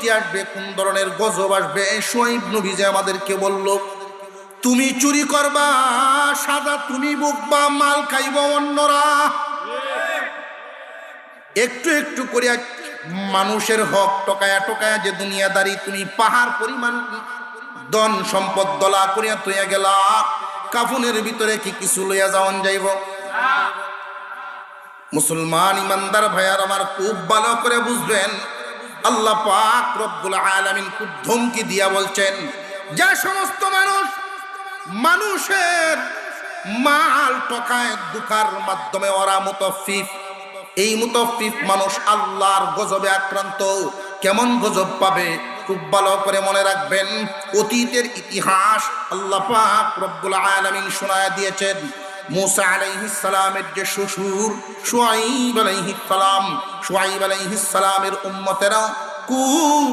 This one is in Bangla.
বিপত্তি আসবে, কোন ধরনের গজব আসবে? সোয়াইব নবী যে আমাদেরকে বলল, তুমি চুরি করবা সাদা তুমি বুকবা, মাল খাইব অন্যরা। একটু একটু করে মানুষের হক টকায়া টকায়া যে দুনিয়াদারি, তুমি পাহাড় পরিমাণ, ধন সম্পদ দলা করিয়া তুইয়া গেলা। কাফনের ভিতরে কি কিছু লইয়া যাওয়ান যাইব? মুসলমান ইমানদার ভাইয়ার আমার খুব ভালো করে বুঝবেন আল্লাহ পাক রব্বুল আলামিন খুব ধমকি দিয়া বলছেন, যে সমস্ত মানুষ মানুষের মাল টকায় দুকার মাধ্যমে, ওরা মুতফিফ। এই মুতফিফ মানুষ আল্লাহর গজবে আক্রান্ত। কেমন গজব পাবে খুব ভালো করে মনে রাখবেন। অতীতের ইতিহাস আল্লাহ পাক রব্বুল আলামিন শোনায় দিয়েছেন মুসা আলাইহিস সালামের যে শ্বশুর সোয়াইব আলাইহিস সালাম শুয়াইব আলাইহিস সালামের উম্মতেরা খুব